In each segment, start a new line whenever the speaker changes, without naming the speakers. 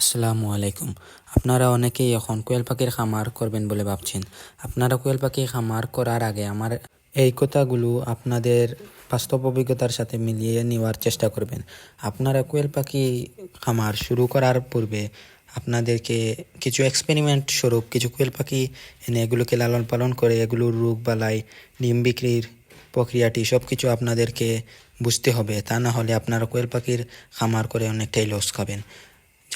আসসালামু আলাইকুম আপনারা অনেকেই এখন কোয়েল পাখির খামার করবেন বলে ভাবছেন। আপনারা কোয়েল পাখি খামার করার আগে আমার এই কথাগুলো আপনাদের বাস্তব অভিজ্ঞতার সাথে মিলিয়ে নেওয়ার চেষ্টা করবেন। আপনারা কোয়েল পাখি খামার শুরু করার পূর্বে আপনাদেরকে কিছু এক্সপেরিমেন্ট স্বরূপ কিছু কোয়েল পাখি এনে এগুলোকে লালন পালন করে এগুলোর রোগ বালাই ডিম বিক্রির প্রক্রিয়াটি সব কিছু আপনাদেরকে বুঝতে হবে। তা না হলে আপনারা কোয়েল পাখির খামার করে অনেকটাই লস খাবেন।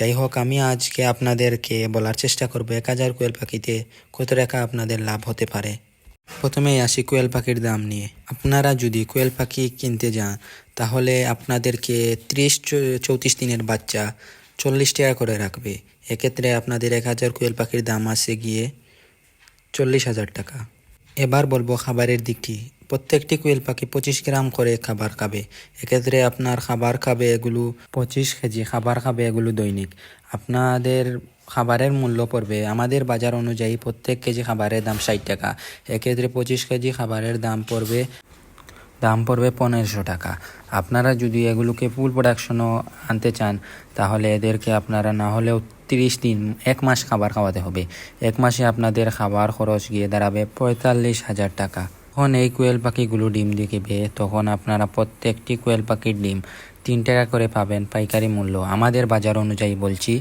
যাই হোক আমি আজকে আপনাদেরকে বলার চেষ্টা করব, এক হাজার কোয়েল পাখিতে কত টাকা আপনাদের লাভ হতে পারে? প্রথমেই আসি কোয়েল পাখির দাম নিয়ে। আপনারা যদি কোয়েল পাখি কিনতে যান, তাহলে আপনাদেরকে ত্রিশ চৌত্রিশ দিনের বাচ্চা চল্লিশ টাকা করে রাখবে। এক্ষেত্রে আপনাদের এক হাজার কোয়েল পাখির দাম আসে গিয়ে চল্লিশ হাজার টাকা। এবার বলব খাবারের দিকটি। প্রত্যেকটি কোয়েল পাখি পঁচিশ গ্রাম করে খাবার খাবে। এক্ষেত্রে আপনার খাবার খাবে এগুলো পঁচিশ কেজি, খাবার খাবে এগুলো দৈনিক। আপনাদের খাবারের মূল্য পড়বে, আমাদের বাজার অনুযায়ী প্রত্যেক কেজি খাবারের দাম ষাট টাকা। এক্ষেত্রে পঁচিশ কেজি খাবারের দাম পড়বে দাম পড়বে পনেরোশো টাকা। আপনারা যদি এগুলোকে ফুল প্রোডাকশনও আনতে চান, তাহলে এদেরকে আপনারা না হলেও তিরিশ দিন, এক মাস খাবার খাওয়াতে হবে। এক মাসে আপনাদের খাবার খরচ গিয়ে দাঁড়াবে পঁয়তাল্লিশ হাজার টাকা। তখন এই কোয়েল পাখিগুলো ডিম দিবে তখন আপনারা প্রত্যেকটি কোয়েল পাখির ডিম তিন টাকা করে পাবেন পাইকারি মূল্য। আমাদের বাজার অনুযায়ী বলছি